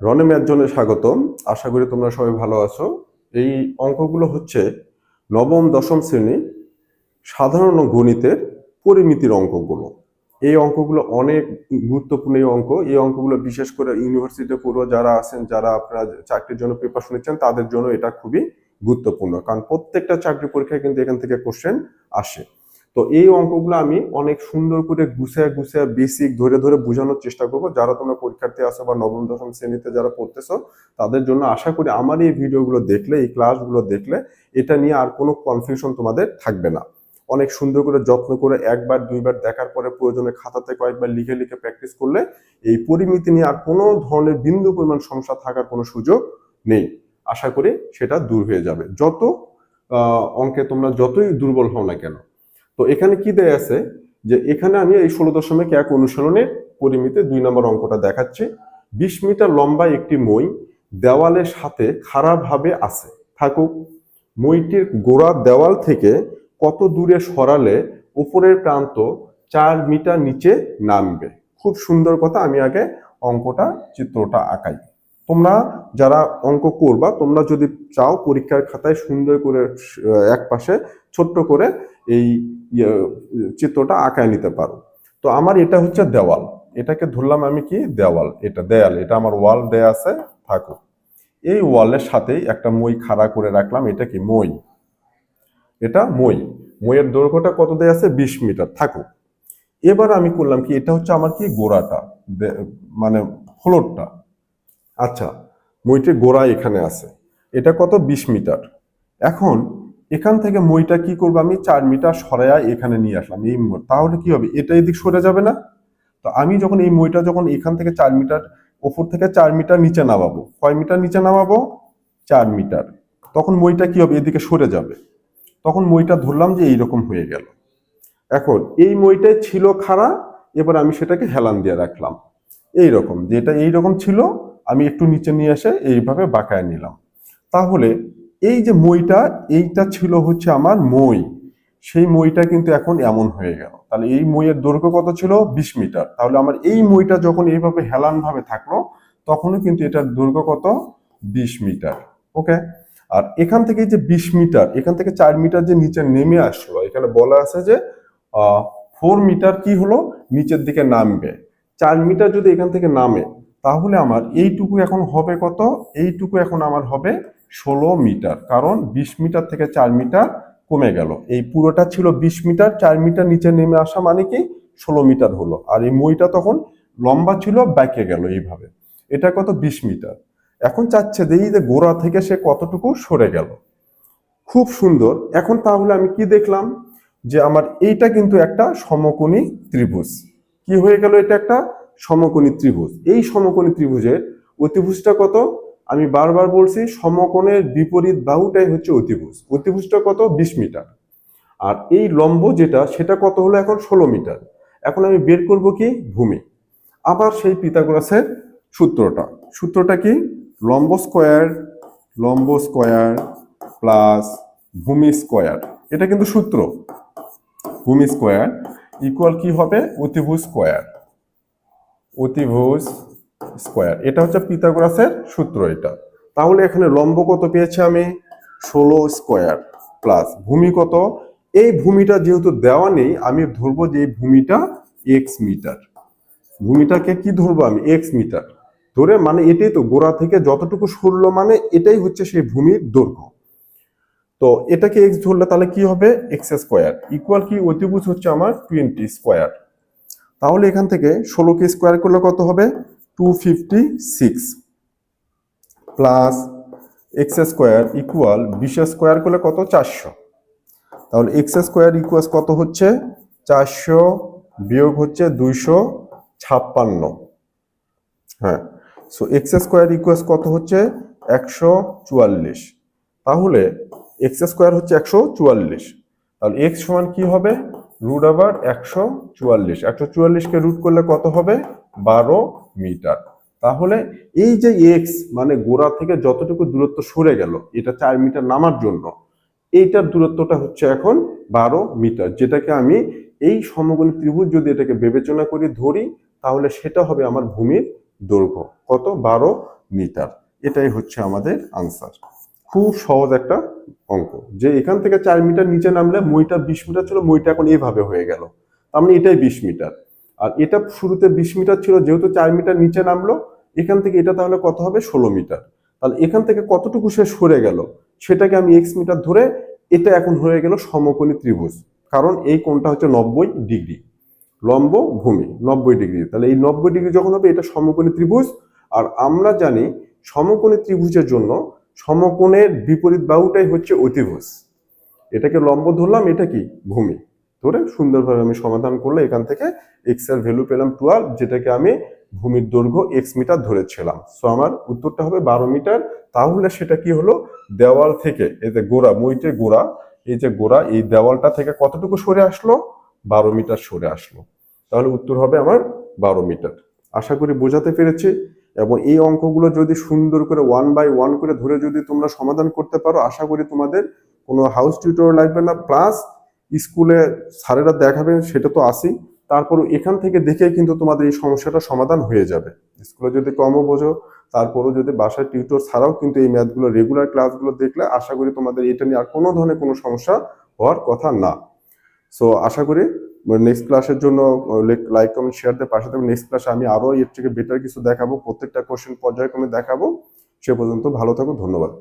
রনে ম্যাথজনে স্বাগতম। আশা করি তোমরা সবাই ভালো আছো। এই অঙ্কগুলো হচ্ছে নবম, দশম শ্রেণি সাধারণ গণিতের পরিমিতির অঙ্কগুলো। এই অঙ্কগুলো অনেক গুরুত্বপূর্ণ এই অঙ্ক। এই অঙ্কগুলো বিশেষ করে ইউনিভার্সিটিতে পড়ুয়া যারা আছেন, যারা আপনারা চাকরির জন্য প্রিপারেশন নিচ্ছেন তাদের জন্য এটা খুবই গুরুত্বপূর্ণ। কারণ প্রত্যেকটা চাকরি পরীক্ষায় কিন্তু এখান থেকে কোশ্চেন আসে। তো এই অঙ্কগুলো আমি অনেক সুন্দর করে গুছায় গুছায় বেসিক ধরে ধরে বোঝানোর চেষ্টা করব। যারা তোমরা পরীক্ষার্থী আছো বা নবম, দশম শ্রেণীতে যারা পড়তেছো, তাদের জন্য আশা করি আমার এই ভিডিওগুলো দেখলে, এই ক্লাসগুলো দেখলে এটা নিয়ে আর কোনো কনফিউশন তোমাদের থাকবে না। অনেক সুন্দর করে যত্ন করে একবার, দুইবার দেখার পরে প্রয়োজনে খাতাতে কয়েকবার লিখে লিখে প্র্যাকটিস করলে এই পরিমিতি নিয়ে আর কোনো ধরনের বিন্দু পরিমাণ সমস্যা থাকার কোনো সুযোগ নেই। আশা করি সেটা দূর হয়ে যাবে। যত অঙ্কে তোমরা যতই দুর্বল হও না কেন তো এখানে কি দেয়া আছে? যে এখানে আমি এই ষোলো দশমিক এক অনুসরণের পরিমিতে দুই নম্বর অঙ্কটা দেখাচ্ছি। বিশ মিটার লম্বা একটি মই দেওয়ালের সাথে খারাপভাবে আছে। থাকুক, মইটির গোড়া দেওয়াল থেকে কত দূরে সরালে উপরের প্রান্ত চার মিটার নিচে নামবে? খুব সুন্দর কথা, আমি আগে অঙ্কটা, চিত্রটা আঁকাই। তোমরা যারা অঙ্ক করবা, তোমরা যদি চাও পরীক্ষার খাতায় সুন্দর করে, এক পাশে ছোট্ট করে এই ইয়ে, চিত্রটা আঁকায় নিতে পারো। তো আমার এটা হচ্ছে দেওয়াল। এটাকে ধরলাম আমি কি? দেওয়াল। এটা দেয়াল। এটা আমার ওয়াল দেয়া আছে থাকুক। এই ওয়ালের সাথেই একটা মই খাড়া করে রাখলাম। এটা কি? মই। এটা মই। মইয়ের দৈর্ঘ্যটা কত দেয়া আছে? বিশ মিটার। থাকুক। এবার আমি করলাম কি? এটা হচ্ছে আমার কি? গোড়াটা। মানে ফ্লোরটা। আচ্ছা মইটির গোড়া এখানে আছে। এটা কত? বিশ মিটার। এখন এখান থেকে মইটা কি করব আমি? চার মিটার সরাইয়া এখানে নিয়ে আসলাম। এই তাহলে কি হবে? এটা এদিক সরে যাবে না? তো আমি যখন এই মইটা যখন এখান থেকে চার মিটার, ওপর থেকে চার মিটার নিচে নামাবো। কয় মিটার নিচে নামাবো? চার মিটার। তখন মইটা কি হবে? এদিকে সরে যাবে। তখন মইটা ধরলাম যে এইরকম হয়ে গেল। এখন এই মইটাই ছিল খাড়া, এবার আমি সেটাকে হেলান দিয়ে রাখলাম। এই রকম যেটা এই রকম ছিল, আমি একটু নিচে নিয়ে এসে এইভাবে বাঁকায় নিলাম। তাহলে এই যে মইটা, এইটা ছিল হচ্ছে আমার মই। সেই মইটা কিন্তু এখন এমন হয়ে গেল। তাহলে এই মইয়ের দৈর্ঘ্য কত ছিল? বিশ মিটার। তাহলে আমার এই মইটা যখন এইভাবে হেলান ভাবে থাকল, তখনও কিন্তু এটার দৈর্ঘ্য কত? বিশ মিটার। ওকে? আর এখান থেকে যে বিশ মিটার, এখান থেকে চার মিটার যে নিচে নেমে আসলো, এখানে বলা আছে যে ফোর মিটার কি হলো? নিচের দিকে নামবে। চার মিটার যদি এখান থেকে নামে, তাহলে আমার এইটুকু এখন হবে কত? এইটুকু এখন আমার হবে ষোলো মিটার, কারণ বিশ মিটার থেকে চার মিটার কমে গেল। এই পুরোটা ছিল বিশ মিটার, চার মিটার নিচে নেমে আসা মানে কি? ষোলো মিটার হলো। আর এই মইটা তখন লম্বা ছিল, ব্যাকে গেল এইভাবে। এটা কত? বিশ মিটার। এখন চাচ্ছে যে এই যে গোড়া থেকে সে কতটুকু সরে গেল। খুব সুন্দর। এখন তাহলে আমি কি দেখলাম? যে আমার এইটা কিন্তু একটা সমকোণী ত্রিভুজ। কি হয়ে গেল এটা একটা? সমকোণী ত্রিভুজ। এই সমকোণী ত্রিভুজের অতিভুজটা কত? আমি বারবার বলছি, সমকোণের বিপরীত বাহুটাই হচ্ছে অতিভুজ। অতিভুজটা কত? বিশ মিটার। আর এই লম্ব যেটা, সেটা কত হলো এখন? ষোলো মিটার। এখন আমি বের করব কি? ভূমি। আবার সেই পিতাগোরাসের সূত্রটা। সূত্রটা কি? লম্ব স্কোয়ার লম্ব স্কোয়ার প্লাস ভূমি স্কোয়ার। এটা কিন্তু সূত্র। ভূমি স্কোয়ার ইকুয়াল কি হবে? অতিভুজ স্কোয়ার। অতিভুজ স্কোয়ার। এটা হচ্ছে পিথাগোরাসের সূত্র এটা। তাহলে এখানে লম্ব কত পেয়েছি আমি? ষোলো স্কোয়ার প্লাস ভূমি কত? এই ভূমিটা যেহেতু দেওয়া নেই, আমি ধরবো যে এই ভূমিটা এক্স মিটার। ভূমিটাকে কি ধরবো আমি? X metre. ধরে মানে এটাই তো, গোড়া থেকে যতটুকু সরলো মানে এটাই হচ্ছে সেই ভূমির দৈর্ঘ্য। তো এটাকে এক্স ধরলে তাহলে কি হবে? X square. ইকুয়াল কি? অতিভুজ হচ্ছে আমার টোয়েন্টি স্কোয়ার। তাহলে এখান থেকে ষোলোকে স্কোয়ার করলে কত হবে? Two fifty six plus x square equal বিশ স্কোয়ার করলে কত? চারশো। তাহলে এক্স স্কোয়ার ইকুয়াল কত হচ্ছে? চারশো বিয়োগ হচ্ছে দুইশো ছাপ্পান্ন। হ্যাঁ সো এক্স স্কোয়ার ইকুয়াল কত হচ্ছে? একশো চুয়াল্লিশ। তাহলে এক্স স্কোয়ার হচ্ছে একশো চুয়াল্লিশ। তাহলে এক্স সমান কি হবে? রুট আবার একশো চুয়াল্লিশ। একশো চুয়াল্লিশকে রুট করলে কত হবে? বারো মিটার তাহলে এই যে এক্স মানে গোড়া থেকে যতটুকু দূরত্ব সরে গেল, এটা চার মিটার নামার জন্য, এইটার দূরত্বটা হচ্ছে এখন বারো মিটার যেটাকে আমি এই সমকোণী ত্রিভুজ যদি এটাকে বিবেচনা করি ধরি, তাহলে সেটা হবে আমার ভূমির দৈর্ঘ্য। কত? বারো মিটার এটাই হচ্ছে আমাদের আনসার খুব সহজ একটা অঙ্ক, যে এখান থেকে চার মিটার নিচে নামলে মইটা বিশ মিটার ছিল, মইটা এখন এভাবে হয়ে গেল। তার মানে এটাই বিশ মিটার আর এটা শুরুতে বিশ মিটার ছিল, যেহেতু চার মিটার নিচে নামলো, এখান থেকে এটা তাহলে কত হবে? ষোলো মিটার। তাহলে এখান থেকে কতটুকু সে সরে গেল? সেটাকে আমি এক্স মিটার ধরে এটা এখন হয়ে গেল সমকোণী ত্রিভুজ। কারণ এই কোণটা হচ্ছে নব্বই ডিগ্রি। লম্ব ভূমি, নব্বই ডিগ্রি। তাহলে এই নব্বই ডিগ্রি যখন হবে, এটা সমকোণী ত্রিভুজ। আর আমরা জানি সমকোণী ত্রিভুজের জন্য সমকোণের বিপরীত বাহুটাই হচ্ছে অতিভুজ। এটাকে লম্ব ধরলাম, এটা কি? ভূমি। ধরে সুন্দরভাবে আমি সমাধান করলে এখান থেকে এক্সের ভ্যালু পেলাম টুয়েলভ যেটাকে আমি ভূমির দৈর্ঘ্য এক্স মিটার ধরেছিলাম। সো আমার উত্তরটা হবে বারো মিটার তাহলে সেটা কি হলো? দেওয়াল থেকে, এই যে গোড়া মইটে গোড়া, এই যে গোড়া, এই দেওয়ালটা থেকে কতটুকু সরে আসলো? বারো মিটার সরে আসলো। তাহলে উত্তর হবে আমার বারো মিটার আশা করি বোঝাতে পেরেছি। এবং এই অঙ্কগুলো যদি সুন্দর করে ওয়ান বাই ওয়ান করে ধরে যদি তোমরা সমাধান করতে পারো, আশা করি তোমাদের কোনো হাউস টিউটর লাগবে না। প্লাস স্কুলে স্যারেরা দেখাবেন সেটা তো আসি তারপর এখান থেকে দেখে কিন্তু তোমাদের এই সমস্যাটা সমাধান হয়ে যাবে। স্কুলে যদি কমও বোঝো, তারপরও যদি বাসায় টিউটর ছাড়াও কিন্তু এই ম্যাথগুলো, রেগুলার ক্লাসগুলো দেখলে আশা করি তোমাদের এটা নিয়ে আর কোনো ধরনের কোনো সমস্যা হওয়ার কথা না। সো আশা করি নেক্সট ক্লাসের জন্য লাইক কমেন্ট শেয়ার দিয়ে পাশে থাকবে। নেক্সট ক্লাসে আমি আরও এর থেকে বেটার কিছু দেখাবো, প্রত্যেকটা কোশ্চেন পর্যায়ক্রমে দেখাবো। সে পর্যন্ত ভালো থাকো, ধন্যবাদ।